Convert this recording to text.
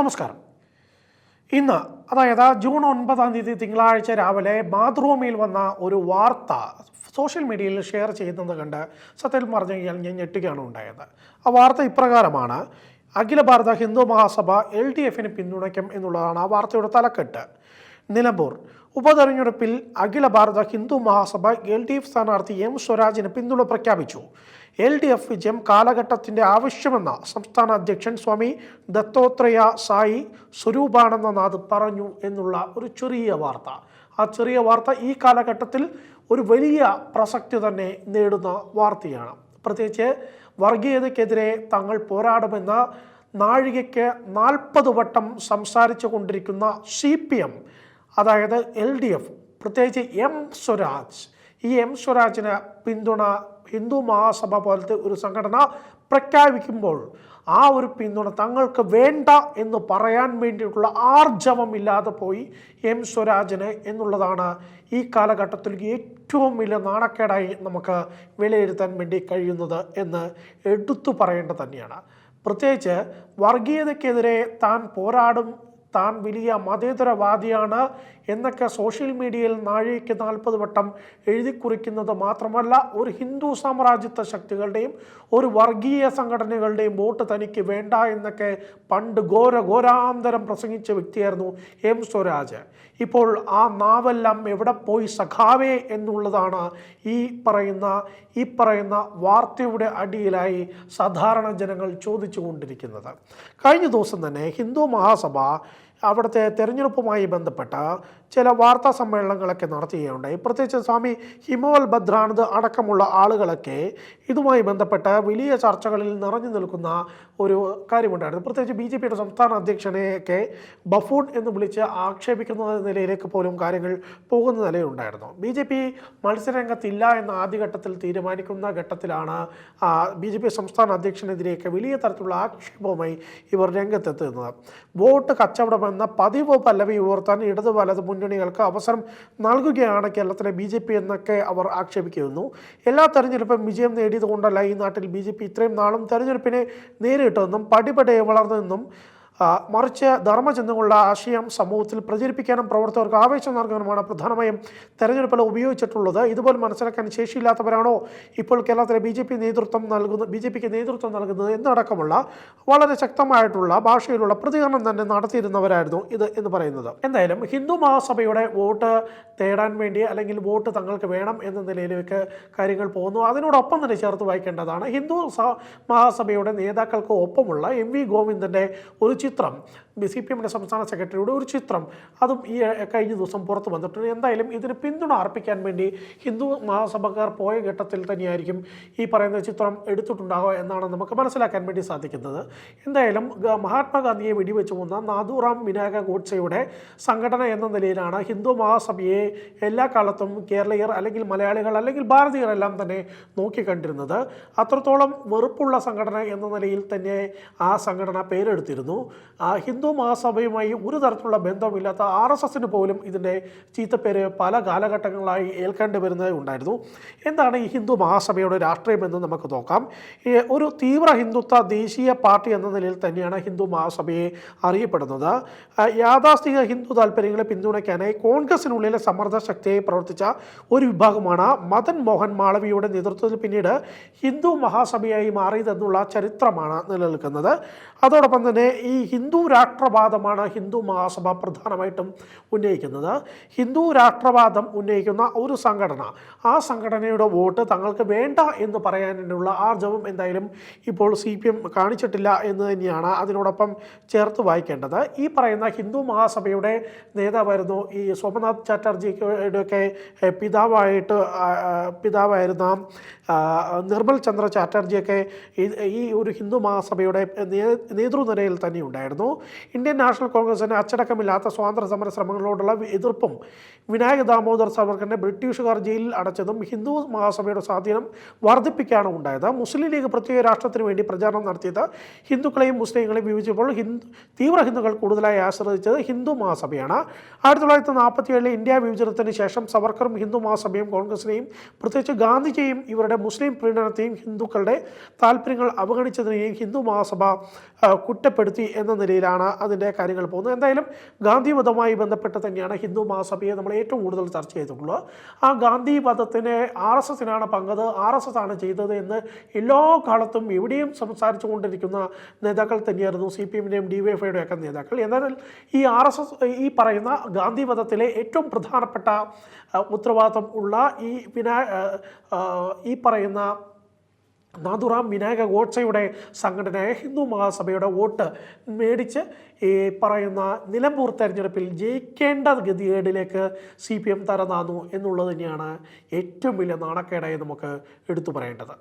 നമസ്കാരം. ഇന്ന് അതായത് ജൂൺ ഒൻപതാം തീയതി തിങ്കളാഴ്ച രാവിലെ മാതൃഭൂമിയിൽ വന്ന ഒരു വാർത്ത സോഷ്യൽ മീഡിയയിൽ ഷെയർ ചെയ്യുന്നത് കണ്ട് സത്യത്തിൽ പറഞ്ഞു കഴിഞ്ഞാൽ ഞാൻ ഞെട്ടുകയാണ് ഉണ്ടായത്. ആ വാർത്ത ഇപ്രകാരമാണ് അഖില ഭാരത ഹിന്ദു മഹാസഭ എൽ ഡി എഫിന് പിന്തുണയ്ക്കും എന്നുള്ളതാണ് ആ വാർത്തയുടെ തലക്കെട്ട്. നിലമ്പൂർ ഉപതെരഞ്ഞെടുപ്പിൽ Akhila Bharata Hindu Mahasabha L D F സ്ഥാനാർത്ഥി എം സ്വരാജിന് പിന്തുണ പ്രഖ്യാപിച്ചു. എൽ ഡി എഫ് വിജയം കാലഘട്ടത്തിന്റെ ആവശ്യമെന്ന സംസ്ഥാന അധ്യക്ഷൻ സ്വാമി ദത്തോത്രയ സായി സ്വരൂപാനന്ദനാഥ് പറഞ്ഞു എന്നുള്ള ഒരു ചെറിയ വാർത്ത. ആ ചെറിയ വാർത്ത ഈ കാലഘട്ടത്തിൽ ഒരു വലിയ പ്രസക്തി തന്നെ നേടുന്ന വാർത്തയാണ്. പ്രത്യേകിച്ച് വർഗീയതയ്ക്കെതിരെ തങ്ങൾ പോരാടുമെന്ന നാഴികയ്ക്ക് നാൽപ്പത് വട്ടം സംസാരിച്ചു കൊണ്ടിരിക്കുന്ന സി പി എം അതായത് എൽ ഡി എഫ് പ്രത്യേകിച്ച് എം സ്വരാജ്. ഈ എം സ്വരാജിന് പിന്തുണ ഹിന്ദു മഹാസഭ പോലത്തെ ഒരു സംഘടന പ്രഖ്യാപിക്കുമ്പോൾ ആ ഒരു പിന്തുണ തങ്ങൾക്ക് വേണ്ട എന്ന് പറയാൻ വേണ്ടിയിട്ടുള്ള ആർജവമില്ലാതെ പോയി എം സ്വരാജന് എന്നുള്ളതാണ് ഈ കാലഘട്ടത്തിൽ ഏറ്റവും വലിയ നാണക്കേടായി നമുക്ക് വിലയിരുത്താൻ വേണ്ടി കഴിയുന്നത് എന്ന് എടുത്തു പറയേണ്ടത് തന്നെയാണ്. പ്രത്യേകിച്ച് വർഗീയതയ്ക്കെതിരെ താൻ പോരാടും താൻ വലിയ മതേതരവാദിയാണ് എന്നൊക്കെ സോഷ്യൽ മീഡിയയിൽ നാഴേക്ക് നാൽപ്പത് വട്ടം എഴുതി കുറിക്കുന്നത് മാത്രമല്ല ഒരു ഹിന്ദു സാമ്രാജ്യത്വ ശക്തികളുടെയും ഒരു വർഗീയ സംഘടനകളുടെയും വോട്ട് തനിക്ക് വേണ്ട എന്നൊക്കെ പണ്ട് ഘോര ഘോരാന്തരം പ്രസംഗിച്ച വ്യക്തിയായിരുന്നു എം സ്വരാജ്. ഇപ്പോൾ ആ നാവെല്ലാം എവിടെ പോയി സഖാവേ എന്നുള്ളതാണ് ഈ പറയുന്ന ഈ പറയുന്ന വാർത്തയുടെ അടിയിലായി സാധാരണ ജനങ്ങൾ ചോദിച്ചു കൊണ്ടിരിക്കുന്നത് കഴിഞ്ഞ ദിവസം തന്നെ ഹിന്ദു മഹാസഭ അവിടുത്തെ തെരഞ്ഞെടുപ്പുമായി ബന്ധപ്പെട്ട ചില വാർത്താ സമ്മേളനങ്ങളൊക്കെ നടത്തുകയുണ്ടായി. പ്രത്യേകിച്ച് സ്വാമി ഹിമോൽ ഭദ്രാനന്ദ് അടക്കമുള്ള ആളുകളൊക്കെ ഇതുമായി ബന്ധപ്പെട്ട വലിയ ചർച്ചകളിൽ നിറഞ്ഞു നിൽക്കുന്ന ഒരു കാര്യമുണ്ടായിരുന്നു. പ്രത്യേകിച്ച് ബി ജെ പിയുടെ സംസ്ഥാന അധ്യക്ഷനെയൊക്കെ ബഫൂൺ എന്ന് വിളിച്ച് ആക്ഷേപിക്കുന്ന നിലയിലേക്ക് പോലും കാര്യങ്ങൾ പോകുന്ന നിലയുണ്ടായിരുന്നു. ബി ജെ പി മത്സരരംഗത്തില്ല എന്ന ആദ്യഘട്ടത്തിൽ തീരുമാനിക്കുന്ന ഘട്ടത്തിലാണ് ബി ജെ പി സംസ്ഥാന അധ്യക്ഷനെതിരെയൊക്കെ വലിയ തരത്തിലുള്ള ആക്ഷേപവുമായി ഇവർ രംഗത്തെത്തുന്നത്. വോട്ട് കച്ചവടമെന്ന പതിവ് പല്ലവി ഉയർത്താൻ ഇടത് വലത് മുന്നണികൾക്ക് അവസരം നൽകുകയാണ് കേരളത്തിലെ ബി ജെ പി എന്നൊക്കെ അവർ ആക്ഷേപിക്കുന്നു. എല്ലാ തെരഞ്ഞെടുപ്പും വിജയം നേടിയതുകൊണ്ടല്ല ഈ നാട്ടിൽ ബി ജെ പി ഇത്രയും നാളും തെരഞ്ഞെടുപ്പിനെ നേരിട്ടെന്നും പടിപടെ വളർന്നെന്നും മറിച്ച് ധർമ്മചിന്തകളുടെ ആശയം സമൂഹത്തിൽ പ്രചരിപ്പിക്കാനും പ്രവർത്തകർക്ക് ആവേശം നൽകാനുമാണ് പ്രധാനമായും തെരഞ്ഞെടുപ്പിൽ ഉപയോഗിച്ചിട്ടുള്ളത്. ഇതുപോലെ മനസ്സിലാക്കാൻ ശേഷിയില്ലാത്തവരാണോ ഇപ്പോൾ കേരളത്തിലെ ബി ജെ പി നേതൃത്വം നൽകുന്ന ബി ജെ പിക്ക് നേതൃത്വം നൽകുന്നത് എന്നടക്കമുള്ള വളരെ ശക്തമായിട്ടുള്ള ഭാഷയിലുള്ള പ്രതികരണം തന്നെ നടത്തിയിരുന്നവരായിരുന്നു ഇത് എന്ന് പറയുന്നത്. എന്തായാലും ഹിന്ദു മഹാസഭയുടെ വോട്ട് തേടാൻ വേണ്ടി അല്ലെങ്കിൽ വോട്ട് തങ്ങൾക്ക് വേണം എന്ന നിലയിലേക്ക് കാര്യങ്ങൾ പോകുന്നു. അതിനോടൊപ്പം തന്നെ ചേർത്ത് വായിക്കേണ്ടതാണ് ഹിന്ദു മഹാസഭയുടെ നേതാക്കൾക്ക് ഒപ്പമുള്ള എം വി ഗോവിന്ദന്റെ ഒരു ചിത്രം. സി പി എമ്മിന്റെ സംസ്ഥാന സെക്രട്ടറിയുടെ ഒരു ചിത്രം. അതും ഈ കഴിഞ്ഞ ദിവസം പുറത്ത് വന്നിട്ടുണ്ട്. എന്തായാലും ഇതിന് പിന്തുണ അർപ്പിക്കാൻ വേണ്ടി ഹിന്ദു മഹാസഭക്കാർ പോയ ഘട്ടത്തിൽ തന്നെയായിരിക്കും ഈ പറയുന്ന ചിത്രം എടുത്തിട്ടുണ്ടാകുക എന്നാണ് നമുക്ക് മനസ്സിലാക്കാൻ വേണ്ടി സാധിക്കുന്നത്. എന്തായാലും മഹാത്മാഗാന്ധിയെ വെടിവെച്ച് കൊന്ന നാദുറാം വിനായക ഗോഡ്സെയുടെ സംഘടന എന്ന നിലയിലാണ് ഹിന്ദു മഹാസഭയെ എല്ലാ കാലത്തും കേരളീയർ അല്ലെങ്കിൽ മലയാളികൾ അല്ലെങ്കിൽ ഭാരതീയരെല്ലാം തന്നെ നോക്കിക്കണ്ടിരുന്നത്. അത്രത്തോളം വെറുപ്പുള്ള സംഘടന എന്ന നിലയിൽ തന്നെ ആ സംഘടന പേരെടുത്തിരുന്നു. ഹിന്ദു മഹാസഭയുമായി ഒരു തരത്തിലുള്ള ബന്ധമില്ലാത്ത ആർ എസ് എസിന് പോലും ഇതിന്റെ ചീത്തപ്പേര് പല കാലഘട്ടങ്ങളായി ഏൽക്കേണ്ടി വരുന്നത് ഉണ്ടായിരുന്നു. എന്താണ് ഈ ഹിന്ദു മഹാസഭയുടെ രാഷ്ട്രീയമെന്ന് നമുക്ക് നോക്കാം. ഒരു തീവ്ര ഹിന്ദുത്വ ദേശീയ പാർട്ടി എന്ന നിലയിൽ തന്നെയാണ് ഹിന്ദു മഹാസഭയെ അറിയപ്പെടുന്നത്. യാഥാസ്ഥിക ഹിന്ദു താല്പര്യങ്ങളെ പിന്തുണയ്ക്കാനായി കോൺഗ്രസിനുള്ളിലെ സമ്മർദ്ദ ശക്തിയായി പ്രവർത്തിച്ച ഒരു വിഭാഗമാണ് മദൻ മോഹൻ മാളവിയുടെ നേതൃത്വത്തിൽ പിന്നീട് ഹിന്ദു മഹാസഭയായി മാറിയതെന്നുള്ള ചരിത്രമാണ് നിലനിൽക്കുന്നത്. അതോടൊപ്പം തന്നെ ഈ ഹിന്ദു രാഷ്ട്രവാദമാണ് ഹിന്ദു മഹാസഭ പ്രധാനമായിട്ടും ഉന്നയിക്കുന്നത്. ഹിന്ദു രാഷ്ട്രവാദം ഉന്നയിക്കുന്ന ഒരു സംഘടന ആ സംഘടനയുടെ വോട്ട് തങ്ങൾക്ക് വേണ്ട എന്ന് പറയാനുള്ള ആർജവം എന്തായാലും ഇപ്പോൾ സി പി എം കാണിച്ചിട്ടില്ല എന്ന് തന്നെയാണ് അതിനോടൊപ്പം ചേർത്ത് വായിക്കേണ്ടത്. ഈ പറയുന്ന ഹിന്ദു മഹാസഭയുടെ നേതാവായിരുന്നു ഈ സോമനാഥ് ചാറ്റർജിയുടെയൊക്കെ പിതാവായിട്ട് പിതാവായിരുന്ന നിർമ്മൽ ചന്ദ്ര ചാറ്റർജിയൊക്കെ ഈ- ഒരു ഹിന്ദു മഹാസഭയുടെ നേതൃനിരയിൽ തന്നെ ഉണ്ടായിരുന്നു. ഇന്ത്യൻ നാഷണൽ കോൺഗ്രസിന് അച്ചടക്കമില്ലാത്ത സ്വാതന്ത്ര്യ സമര ശ്രമങ്ങളോടുള്ള എതിർപ്പും വിനായക ദാമോദർ സവർക്കറിനെ ബ്രിട്ടീഷുകാർ ജയിലിൽ അടച്ചതും ഹിന്ദു മഹാസഭയുടെ സ്വാധീനം വർദ്ധിപ്പിക്കുകയാണ് ഉണ്ടായത്. മുസ്ലിം ലീഗ് പ്രത്യേക രാഷ്ട്രത്തിന് വേണ്ടി പ്രചാരണം നടത്തിയത് ഹിന്ദുക്കളെയും മുസ്ലിങ്ങളെയും വിഭജിച്ചപ്പോൾ ഹിന്ദു തീവ്ര ഹിന്ദുക്കൾ കൂടുതലായി ആശ്രയിച്ചത് ഹിന്ദു മഹാസഭയാണ്. ആയിരത്തി തൊള്ളായിരത്തി നാൽപ്പത്തി ഏഴിലെ ഇന്ത്യ വിഭജനത്തിന് ശേഷം സവർക്കറും ഹിന്ദു മഹാസഭയും കോൺഗ്രസിനെയും പ്രത്യേകിച്ച് ഗാന്ധിജിയും ഇവരുടെ മുസ്ലിം പ്രീണനത്തെയും ഹിന്ദുക്കളുടെ താല്പര്യങ്ങൾ അവഗണിച്ചതിനെയും ഹിന്ദു മഹാസഭ കുറ്റപ്പെടുത്തി എന്ന നിലയിലാണ് അതിന്റെ കാര്യങ്ങൾ പോകുന്നത്. എന്തായാലും ഗാന്ധി മതവുമായി ബന്ധപ്പെട്ട് തന്നെയാണ് ഹിന്ദു മഹാസഭയെ നമ്മൾ ഏറ്റവും കൂടുതൽ ചർച്ച ചെയ്തിട്ടുള്ളത്. ആ ഗാന്ധി വധത്തിന് ആർ എസ് എസിനാണ് പങ്കത്. ആർ എസ് എസ് ആണ് ചെയ്തത് എന്ന് എല്ലാ കാലത്തും എവിടെയും സംസാരിച്ചു കൊണ്ടിരിക്കുന്ന നേതാക്കൾ തന്നെയായിരുന്നു. സി പി എമ്മിന്റെയും ഡി വൈ എഫ്ഐയുടെ ഒക്കെ നേതാക്കൾ. എന്നാൽ ഈ ആർ എസ് എസ് ഈ പറയുന്ന ഗാന്ധി വധത്തിലെ ഏറ്റവും പ്രധാനപ്പെട്ട ഉത്തരവാദിത്വം ഉള്ള ഈ ആ, ഈ പറയുന്ന നാഥുറാം വിനായക ഗോഡ്സയുടെ സംഘടനയായ ഹിന്ദു മഹാസഭയുടെ വോട്ട് മേടിച്ച് ഈ പറയുന്ന നിലമ്പൂർ തെരഞ്ഞെടുപ്പിൽ ജയിക്കേണ്ട ഗതികേടിലേക്ക് സി പി എം തരനാന്നു എന്നുള്ളത് തന്നെയാണ് ഏറ്റവും വലിയ നാണക്കേടായി നമുക്ക് എടുത്തു പറയേണ്ടത്.